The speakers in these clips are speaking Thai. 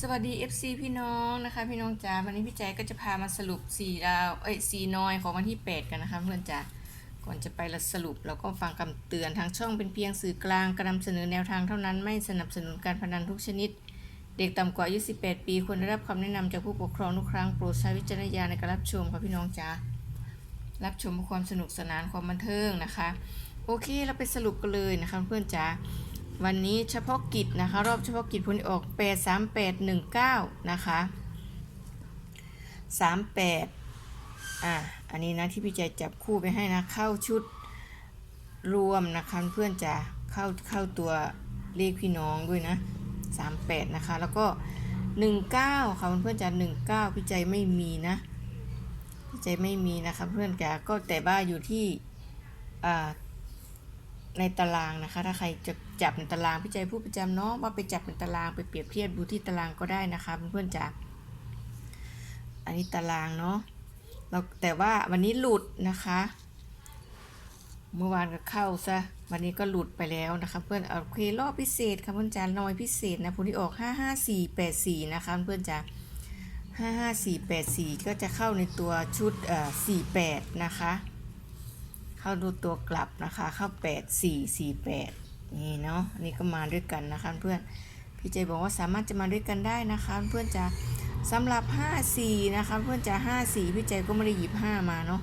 สวัสดี FC พี่น้องนะคะ พี่น้องจ๋าวันนี้พี่แจ๊กก็จะพามาสรุป4ดาวเอ้ย4น้อยของวันที่ 8 กันนะคะเพื่อนจ๋าก่อนจะไปสรุปแล้วก็ฟังคำเตือนทางช่องเป็นเพียงสื่อกลางกระนำเสนอแนวทางเท่านั้นไม่สนับสนุนการพนันทุกชนิด เด็กต่ำกว่าอายุ18 ปีควรได้รับคำแนะนำจากผู้ปกครองทุกครั้งโปรดใช้วิจารณญาณในการรับชมค่ะพี่น้องจ๋ารับชมความสนุกสนานความบันเทิงนะคะ โอเคเราไปสรุปกันเลยนะคะเพื่อนจ๋า วันนี้เฉพาะกิจนะคะ รอบเฉพาะกิจผลออก 8 3 8 1 9 นะคะ 38 อะ อันนี้นะที่พี่ใจจับคู่ไปให้นะ เข้าชุดรวมนะคะเพื่อนจะเข้าเข้าตัวเลขพี่น้องด้วยนะ 38 นะคะ แล้วก็ 19 ค่ะเพื่อนจะ19 พี่ใจไม่มีนะ พี่ใจไม่มีนะคะเพื่อนจ๋าก็แต่ว่าอยู่ที่อ่า ในตารางนะคะ ถ้าใครจะจับในตารางพี่ใจพูดประจำเนาะว่าไปจับในตารางไปเปรียบเทียบดูที่ตารางก็ได้นะคะเพื่อนๆจ๋าอันนี้ตารางเนาะเราแต่ว่าวันนี้หลุดนะคะ เมื่อวานก็เข้าซะวันนี้ก็หลุดไปแล้วนะคะเพื่อนเอาโอเครอบพิเศษค่ะเพื่อนจ๋าน้อยพิเศษนะผลที่ออก 55484 นะคะเพื่อนจ๋า55484 ก็จะเข้าในตัวชุดเอ่อ48 นะคะ เข้าดูตัวกลับนะคะ เข้า 8 4 4 8 นี่เนาะอันนี้ก็มาด้วยกันนะคะเพื่อนพี่เจบอกว่าสามารถจะมาด้วยกันได้นะคะ เพื่อนจะสำหรับ 5 4 นะคะ เพื่อนจะ 5 4 พี่เจก็ไม่ได้หยิบ 5 มาเนาะ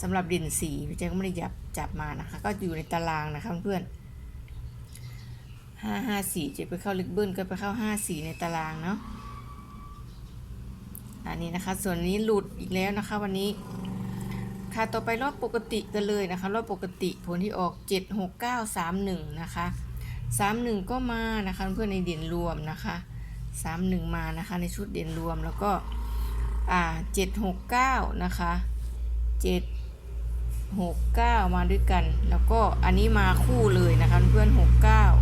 สำหรับด่น4พี่เจก็ไม่ได้หยับจับมานะคะ ก็อยู่ในตารางนะคะเพื่อน5 5 4จะไปเข้าลึกเบิ้ลก็ไปเข้า5 4ในตารางเนาะอันนี้นะคะ ส่วนนี้หลุดอีกแล้วนะคะ วันนี้ ค่ะต่อไปรอบปกติกันเลยนะคะรอบปกติผลที่ออก 7 6 9 3 1นะคะ3 1 ก็มานะคะเพื่อนในเด่นรวมนะคะ3 1 มานะคะในชุดเด่นรวมแล้วก็อ่า7 6 9นะคะ7 6 9 มาด้วยกัน แล้วก็อันนี้มาคู่เลยนะคะเพื่อน6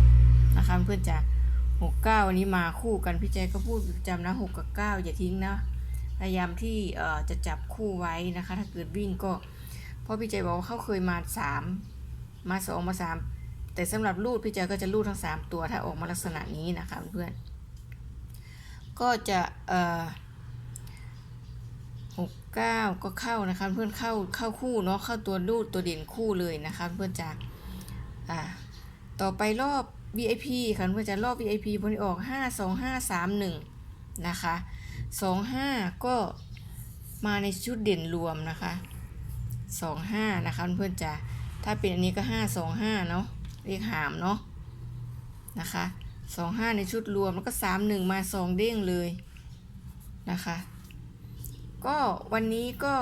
9นะคะเพื่อนจะ6 9อันนี้มาคู่กันพี่แจ๊ก็พูดประจำนะ6กับ9อย่าทิ้งนะ พยายามที่จะจับคู่ไว้นะคะ ถ้าเกิดวิ่งก็เพราะพี่ใจบอกว่าเขาเคยมาสามมาสองมาสามแต่สำหรับรูดพี่ใจก็จะรูดทั้งสามตัวถ้าออกมาลักษณะนี้นะคะเพื่อนก็จะหกเก้าก็เข้านะคะเพื่อนเข้าเข้าคู่เนาะเข้าตัวรูดตัวเด่นคู่เลยนะคะเพื่อนจะอ่าต่อไปรอบ VIP ค่ะเพื่อนจะรอบ VIP ผลออกห้าสองห้าสามหนึ่งนะคะ สองห้าก็มาในชุดเด่นรวมนะคะสองห้านะคะเพื่อนจะถ้าเป็นอันนี้ก็ห้าสองห้าเนาะเรียกหามเนาะนะคะสองห้าในชุดรวมแล้วก็สามหนึ่งมาสองเด้งเลยนะคะก็วันนี้ก็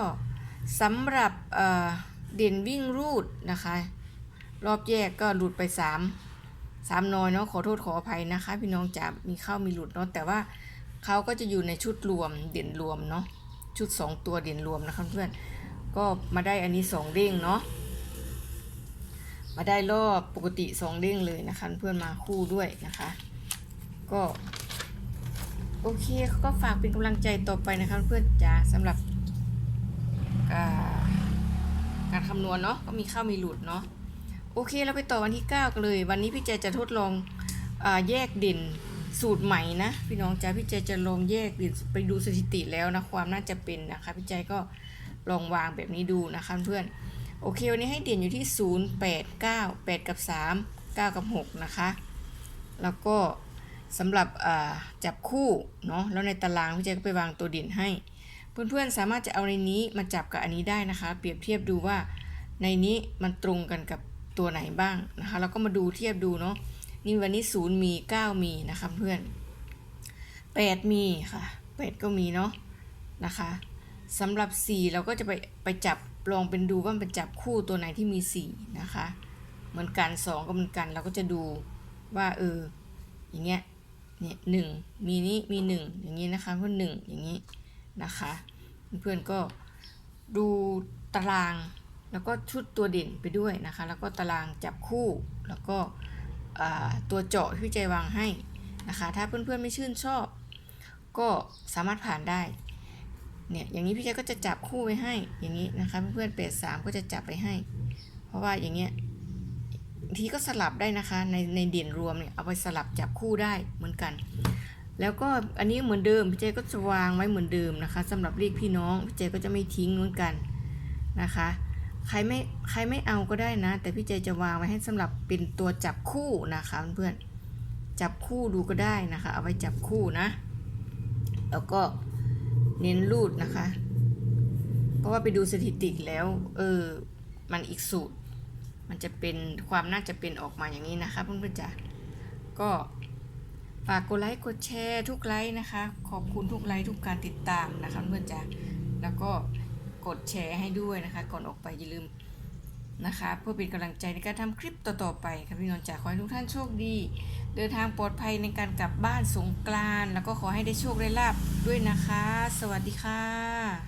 สำหรับเเด่นวิ่งรูดนะคะ รอบแยกก็หลุดไปสามสามน้อยเนาะขอโทษขออภัยนะคะ พี่น้องจะมีเข้ามีหลุดเนาะแต่ว่า เขาก็จะอยู่ในชุดรวมเด่นรวมเนาะชุด 2 ตัวเด่นรวมนะคะเพื่อนก็มาได้อันนี้2เด้งเนาะมาได้รอบปกติ2เด้งเลยนะคะเพื่อนมาคู่ด้วยนะคะ ก็โอเคก็ฝากเป็นกำลังใจต่อไปนะคะเพื่อนจ๋าสำหรับการคำนวณเนาะก็มีเข้ามีหลุดเนาะโอเคเราไปต่อวันที่ 9 กันเลย วันนี้พี่เจจะทดลองอแยกเด่น สูตรใหม่นะพี่น้องจ้าพี่เจจะลองแยกเด่นไปดูสถิติแล้วนะความน่าจะเป็นนะคะพี่เจก็ลองวางแบบนี้ดูนะคะเพื่อนโอเควันนี้ให้เด่นอยู่ที่ 0 8 9 8 กับ 3 9 กับ 6 นะคะ แล้วก็สำหรับจับคู่เนาะแล้วในตารางพี่เจก็ไปวางตัวเด่นให้ เพื่อนๆสามารถจะเอาในนี้มาจับกับอันนี้ได้นะคะ เปรียบเทียบดูว่าในนี้มันตรงกันกับตัวไหนบ้างนะคะ แล้วก็มาดูเทียบดูเนาะ นี่วันนี้ศูนย์มีเก้ามีนะคะเพื่อนแปดมีค่ะแปดก็มีเนาะนะคะสำหรับสี่เราก็จะไปไปจับลองเป็นดูว่ามันจับคู่ตัวไหนที่มีสี่นะคะเหมือนกันสองก็เหมือนกันเราก็จะดูว่าเอออย่างเงี้ยเนี่ยหนึ่งมีนี้มีหนึ่งอย่างนี้นะคะเพื่อนหนึ่งอย่างนี้นะคะเพื่อนก็ดูตารางแล้วก็ชุดตัวเด่นไปด้วยนะคะ แล้วก็ตารางจับคู่แล้วก็ ตัวเจาะที่พี่ใจวางให้นะคะ ถ้าเพื่อนๆไม่ชื่นชอบ ก็สามารถผ่านได้ เนี่ยอย่างนี้พี่ใจก็จะจับคู่ไว้ให้อย่างนี้นะคะเพื่อนๆเปดสามก็จะจับไปให้ เพราะว่าอย่างเงี้ยทีก็สลับได้นะคะในในเด่นรวมเนี่ยเอาไปสลับจับคู่ได้เหมือนกัน แล้วก็อันนี้เหมือนเดิมพี่เจก็จะวางไว้เหมือนเดิมนะคะสำหรับเลขพี่น้องพี่เจก็จะไม่ทิ้งเหมือนกันนะคะ ใครไม่ใครไม่เอาก็ได้นะ แต่พี่เจจะวางไว้ให้สำหรับเป็นตัวจับคู่นะคะเพื่อนๆจับคู่ดูก็ได้นะคะ เอาไว้จับคู่นะ แล้วก็เน้นรูดนะคะ เพราะว่าไปดูสถิติแล้ว เออ มันอีกสูตร มันจะเป็นความน่าจะเป็นออกมาอย่างนี้นะคะเพื่อนๆจ๋าก็ฝากกดไลค์กดแชร์ทุกไลค์นะคะ ขอบคุณทุกไลค์ทุกการติดตามนะคะเพื่อนๆจ๋าแล้วก็ กดแชร์ให้ด้วยนะคะ ก่อนออกไปอย่าลืมนะคะ เพื่อเป็นกำลังใจในการทำคลิปต่อๆไปค่ะพี่นนท์จ๋าขอให้ทุกท่านโชคดี เดินทางปลอดภัยในการกลับบ้านสงกรานต์แล้วก็ขอให้ได้โชคได้ลาบด้วยนะคะ สวัสดีค่ะ